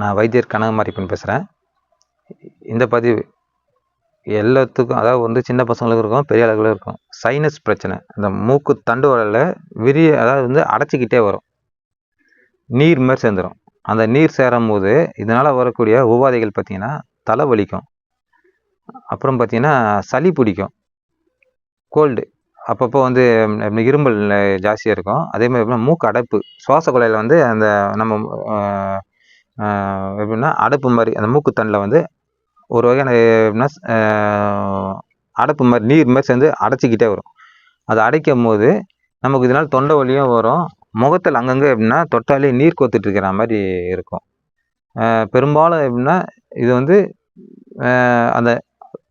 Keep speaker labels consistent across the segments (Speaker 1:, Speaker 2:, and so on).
Speaker 1: நான் வைத்தியர் கனகமாரியப்பன் பேசுகிறேன் இந்த பதிவு எல்லாத்துக்கும் அதாவது வந்து சின்ன பசங்களுக்கும் இருக்கும் பெரிய ஆளுகளுக்கும் இருக்கும். சைனஸ் பிரச்சனை. இந்த மூக்கு தண்டு வரல விரிய அதாவது வந்து அடைச்சிக்கிட்டே வரும். நீர் மாதிரி சேர்ந்துடும் அந்த நீர் சேரும் போது இதனால் வரக்கூடிய உபாதைகள் பார்த்திங்கன்னா தலை வலிக்கும். அப்புறம் பார்த்திங்கன்னா சளி பிடிக்கும். கோல்டு அப்பப்போ வந்து இரும்பல் இருமல் ஜாஸ்தியாக இருக்கும். அதே மாதிரி எப்படின்னா மூக்கு அடைப்பு. சுவாச குழாயில் வந்து அந்த நம்ம எப்படின்னா அடைப்பு மாதிரி அந்த மூக்குத்தண்டில் வந்து ஒரு வகையான எப்படின்னா ஆஹ், அடைப்பு மாதிரி நீர் மாதிரி சேர்ந்து அடைச்சிக்கிட்டே வரும். அது அடைக்கும் போது நமக்கு இதனால் தொண்டை வலியும் வரும். முகத்தில் அங்கங்கே எப்படின்னா தொட்டாலே நீர் கோத்துட்டு இருக்கிற மாதிரி இருக்கும். பெரும்பாலும் எப்படின்னா இது வந்து அந்த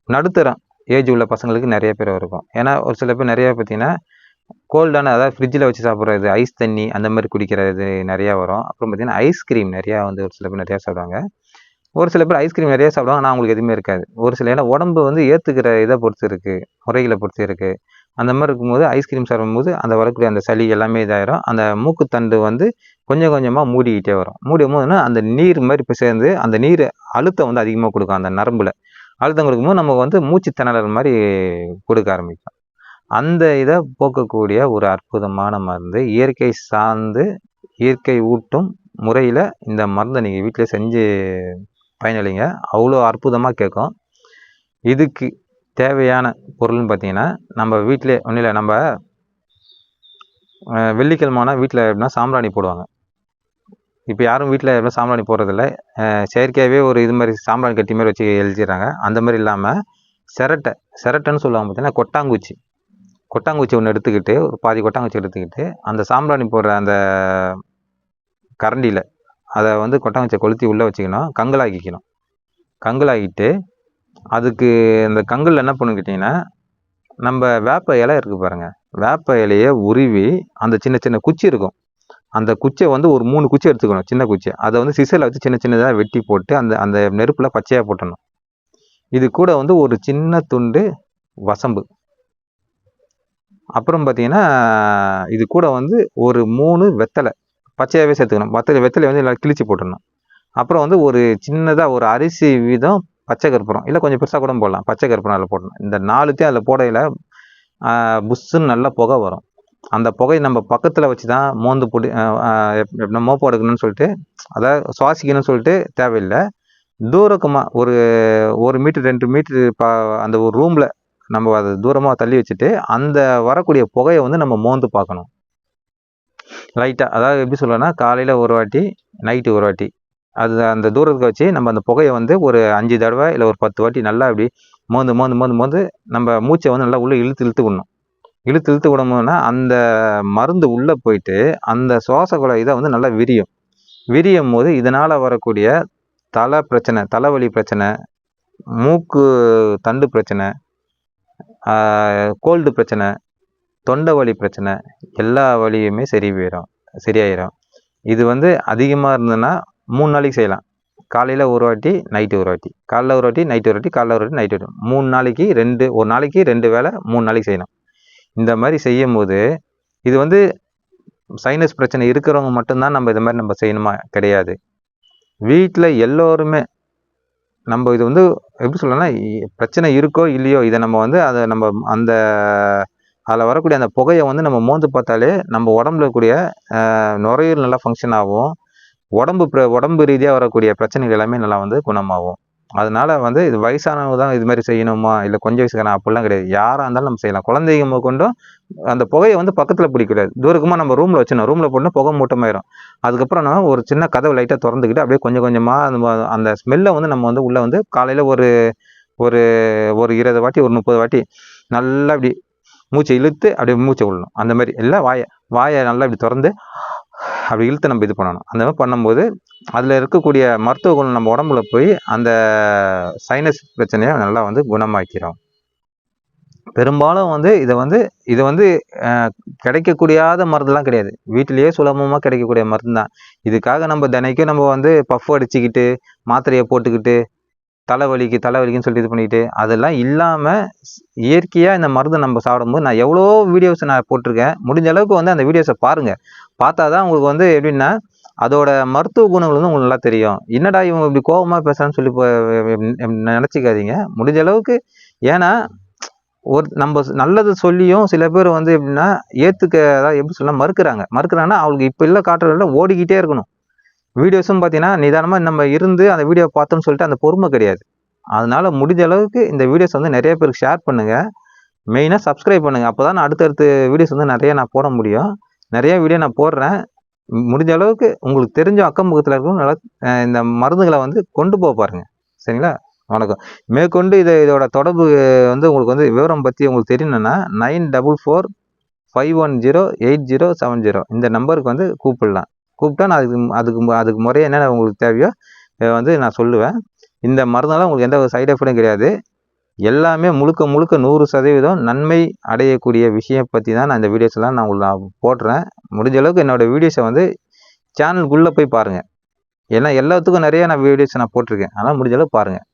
Speaker 1: நடுத்தரம் ஏஜ் உள்ள பசங்களுக்கு நிறைய பேர் இருக்கும். ஏன்னா ஒரு சில பேர் நிறைய பார்த்தீங்கன்னா கோல்டான அதாவது ஃப்ரிட்ஜில் வச்சு சாப்பிட்றது ஐஸ் தண்ணி அந்த மாதிரி குடிக்கிறது நிறையா வரும். அப்புறம் பார்த்திங்கன்னா ஐஸ்கிரீம் நிறையா வந்து ஒரு சில பேர் நிறையா சாப்பிடுவாங்க. ஒரு சில பேர் ஐஸ்கிரீம் நிறையா சாப்பிடுவாங்க ஆனால் அவங்களுக்கு எதுவுமே இருக்காது. ஒரு சில ஏன்னா உடம்பு வந்து ஏற்றுக்கிற இதை பொறுத்து இருக்குது முறைகளை பொறுத்து இருக்குது அந்த மாதிரி இருக்கும்போது ஐஸ்கிரீம் சாப்பிடும்போது அந்த வரக்கூடிய அந்த சளி எல்லாமே இதாயிரும். அந்த மூக்குத்தண்டு வந்து கொஞ்சம் கொஞ்சமாக மூடிக்கிட்டே வரும். மூடியும் போதுன்னா அந்த நீர் மாதிரி இப்போ சேர்ந்து அந்த நீர் அழுத்தம் வந்து அதிகமாக கொடுக்கும் அந்த நரம்பில். அழுத்தம் கொடுக்கும்போது நமக்கு வந்து மூச்சு திணறல் மாதிரி கொடுக்க ஆரம்பிக்கும். அந்த இதை போக்கக்கூடிய ஒரு அற்புதமான மருந்து. இயற்கை சார்ந்து இயற்கை ஊட்டும் முறையில் இந்த மருந்தை நீங்கள் வீட்டில் செஞ்சு பயனளிங்க. அவ்வளோ அற்புதமாக கேட்கும் இதுக்கு தேவையான பொருள்னு பார்த்தீங்கன்னா நம்ம வீட்டிலே ஒன்றும் இல்லை நம்ம அஹ், வீட்டில் எப்படின்னா சாம்பிராணி போடுவாங்க. இப்போ யாரும் வீட்டில் எப்படின்னா சாம்பிராணி போடுறதில்ல. செயற்கையாகவே ஒரு இது மாதிரி சாம்பிராணி கட்டி மாதிரி வச்சு எழுதிடுறாங்க அந்த மாதிரி இல்லாமல் சிரட்டை சிரட்டைன்னு சொல்லுவாங்க பார்த்தீங்கன்னா கொட்டாங்குச்சி. கொட்டாங்குச்சி ஒன்று எடுத்துக்கிட்டு ஒரு பாதி கொட்டாங்குச்சி எடுத்துக்கிட்டு அந்த சாம்பிராணி போடுற அந்த கரண்டியில் அதை வந்து கொட்டாங்குச்சியை கொளுத்தி உள்ளே வச்சுக்கணும் கங்கலாக்கிக்கணும் கங்கலாக்கிட்டு அதுக்கு அந்த கங்கில் என்ன பண்ணு கேட்டிங்கன்னா நம்ம வேப்ப இலை இருக்குது பாருங்கள் வேப்ப இலையை உருவி அந்த சின்ன சின்ன குச்சி இருக்கும். அந்த குச்சியை வந்து ஒரு மூணு குச்சி எடுத்துக்கணும் சின்ன குச்சி. அதை வந்து சிசரில் வச்சு சின்ன சின்னதாக வெட்டி போட்டு அந்த அந்த நெருப்பில் பச்சையாக போட்டணும். இது கூட வந்து ஒரு சின்ன துண்டு வசம்பு. அப்புறம் பார்த்தீங்கன்னா இது கூட வந்து ஒரு மூணு வெத்தலை பச்சையாகவே சேர்த்துக்கணும். வெத்தலை வெத்தலை வந்து எல்லாம் கிழிச்சு போட்டுடணும். அப்புறம் வந்து ஒரு சின்னதாக ஒரு அரிசி வீதம் பச்சை கற்பூரம். இல்லை கொஞ்சம் பெருசாக கூட போடலாம். பச்சை கற்பூரம் அதில் போடணும். இந்த நாலுத்தையும் அதில் போடையில் புஷ்ஷுன்னு நல்லா புகை வரும். அந்த புகை நம்ம பக்கத்தில் வச்சு தான் மோந்து பிடி எப்படின்னா மோப்பம் எடுக்கணும்னு சொல்லிட்டு அதாவது சுவாசிக்கணும்னு சொல்லிட்டு தேவையில்லை. தூரக்குமா ஒரு ஒரு மீட்டர் ரெண்டு மீட்டர் ப அந்த ஒரு ரூமில் நம்ம அதை தூரமாக தள்ளி வச்சுட்டு அந்த வரக்கூடிய புகையை வந்து நம்ம மோந்து பார்க்கணும். லைட்டாக அதாவது எப்படி சொல்லுவேன்னா காலையில் ஒரு வாட்டி நைட்டு ஒரு வாட்டி. அது அந்த தூரத்துக்கு வச்சு நம்ம அந்த புகையை வந்து ஒரு அஞ்சு தடவை இல்லை ஒரு பத்து வாட்டி நல்லா அப்படி மோந்து மோந்து மோந்து மோந்து நம்ம மூச்சை வந்து நல்லா உள்ளே இழுத்து இழுத்து விடணும். இழுத்து இழுத்து விடும்போதுனா அந்த மருந்து உள்ளே போயிட்டு அந்த சுவாச இதை வந்து நல்லா விரியும். விரியும் போது இதனால் வரக்கூடிய தலை பிரச்சனை தலைவலி பிரச்சனை மூக்கு தண்டு பிரச்சனை கோல்டு பிரச்சனை தொண்டை வலி பிரச்சனை எல்லா வலியுமே சரி போயிடும் சரியாயிரும். இது வந்து அதிகமாக இருந்ததுன்னா மூணு நாளைக்கு செய்யலாம். காலையில் ஒரு வாட்டி நைட்டு ஒரு வாட்டி. காலைல ஒரு வாட்டி நைட்டு ஒரு வாட்டி காலைல ஒரு வாட்டி நைட்டு ஒரு வாட்டி. மூணு நாளைக்கு ரெண்டு ஒரு நாளைக்கு ரெண்டு வேளை மூணு நாளைக்கு செய்யணும். இந்த மாதிரி செய்யும் போது இது வந்து சைனஸ் பிரச்சனை இருக்கிறவங்க மட்டும்தான் நம்ம இது மாதிரி நம்ம செய்யணுமா? கிடையாது. வீட்டில் எல்லோருமே நம்ம இது வந்து எப்படி சொல்லணும்னா இ- பிரச்சனை இருக்கோ இல்லையோ இதை நம்ம வந்து அதை நம்ம அந்த அதில் வரக்கூடிய அந்த புகையை வந்து நம்ம மோந்து பார்த்தாலே நம்ம உடம்புல கூடிய நுரையீரல் நல்லா ஃபங்க்ஷன் ஆகும். உடம்பு உடம்பு ரீதியாக வரக்கூடிய பிரச்சனைகள் எல்லாமே நல்லா வந்து குணமாகும். அதனால வந்து இது வயசானவங்க தான் இது மாதிரி செய்யணுமா? இல்லை கொஞ்சம் வயசுக்கான அப்படிலாம் கிடையாது. யாராக இருந்தாலும் நம்ம செய்யலாம். குழந்தைங்க முதற்கொண்டும் அந்த புகையை வந்து பக்கத்தில் பிடிக்கூடாது தூரமாக நம்ம ரூமில் வச்சிடணும். ரூமில் போட்டோம்னா புகை மூட்டமாயிரும். அதுக்கப்புறம் நம்ம ஒரு சின்ன கதவு லைட்டாக திறந்துக்கிட்டு அப்படியே கொஞ்சம் கொஞ்சமாக அந்த அந்த ஸ்மெல்லை வந்து நம்ம வந்து உள்ளே வந்து காலையில் ஒரு ஒரு ஒரு இருபது வாட்டி ஒரு முப்பது வாட்டி நல்லா இப்படி மூச்சை இழுத்து அப்படியே மூச்சை விடணும். அந்த மாதிரி எல்லாம் வாயை வாயை நல்லா இப்படி திறந்து அப்படி இழுத்து நம்ம இது பண்ணணும். அந்த மாதிரி பண்ணும்போது அதில் இருக்கக்கூடிய மருத்துவ குணம் நம்ம உடம்புல போய் அந்த சைனஸ் பிரச்சனையை நல்லா வந்து குணமாக்கிறோம் பெரும்பாலும் வந்து இதை வந்து இது வந்து கிடைக்கக்கூடியாத மருந்துலாம் கிடையாது. வீட்டிலேயே சுலபமாக கிடைக்கக்கூடிய மருந்து தான் இதுக்காக நம்ம தினைக்கும் நம்ம வந்து பஃப் அடிச்சுக்கிட்டு மாத்திரையை போட்டுக்கிட்டு தலைவலிக்கு தலைவலிக்குன்னு சொல்லிட்டு இது பண்ணிக்கிட்டு அதெல்லாம் இல்லாமல் இயற்கையாக இந்த மருந்து நம்ம சாப்பிடும்போது நான் எவ்வளோ வீடியோஸ் நான் போட்டிருக்கேன். முடிஞ்ச அளவுக்கு வந்து அந்த வீடியோஸை பாருங்கள் பார்த்தா தான் உங்களுக்கு வந்து எப்படின்னா அதோட மருத்துவ குணங்கள் வந்து உங்களுக்கு நல்லா தெரியும். என்னடா இவங்க இப்படி கோபமாக பேசுகிறான்னு சொல்லி இப்போ நினச்சிக்காதீங்க. முடிஞ்ச அளவுக்கு ஏன்னா ஒரு நம்ம நல்லது சொல்லியும் சில பேர் வந்து எப்படின்னா ஏற்றுக்க அதாவது எப்படி சொல்ல மறுக்கிறாங்க. மறுக்கிறாங்கன்னா அவங்களுக்கு இப்போ இல்லை காட்டுறதுல ஓடிக்கிட்டே இருக்கணும். வீடியோஸும் பார்த்தீங்கன்னா நிதானமாக நம்ம இருந்து அந்த வீடியோ பார்த்தோம்னு சொல்லிட்டு அந்த பொறுமை கிடையாது. அதனால் முடிஞ்ச அளவுக்கு இந்த வீடியோஸ் வந்து நிறைய பேருக்கு ஷேர் பண்ணுங்கள் மெயினாக சப்ஸ்கிரைப் பண்ணுங்கள் அப்போ தான் அடுத்தடுத்து வீடியோஸ் வந்து நிறைய நான் போட முடியும். நிறைய வீடியோ நான் போடுறேன். முடிஞ்ச அளவுக்கு உங்களுக்கு தெரிஞ்ச அக்கம் பக்கத்தில் இருக்கும் நல்லா இந்த மருந்துகளை வந்து கொண்டு போக பாருங்கள் சரிங்களா? வணக்கம். மேற்கொண்டு இதை இதோட தொடர்பு வந்து உங்களுக்கு வந்து விவரம் பற்றி உங்களுக்கு தெரியணும்னா nine double four five one zero eight zero seven zero இந்த நம்பருக்கு வந்து கூப்பிடலாம். கூப்பிட்டா நான் அதுக்கு அதுக்கு அதுக்கு முறையாக என்னென்ன உங்களுக்கு தேவையோ வந்து நான் சொல்லுவேன். இந்த மருந்தெல்லாம் உங்களுக்கு எந்த ஒரு சைடு எஃபெக்டும் கிடையாது. எல்லாமே முழுக்க முழுக்க நூறு சதவீதம் நன்மை அடையக்கூடிய விஷயம் பற்றி தான் நான் இந்த வீடியோஸ்லாம் நான் உங்களுக்கு நான் போடுறேன். முடிஞ்ச அளவுக்கு என்னோட வீடியோஸை வந்து சேனலுக்குள்ளே போய் பாருங்கள் ஏன்னா எல்லாத்துக்கும் நிறைய நான் வீடியோஸ் நான் போட்டிருக்கேன். அதனால் முடிஞ்ச பாருங்கள்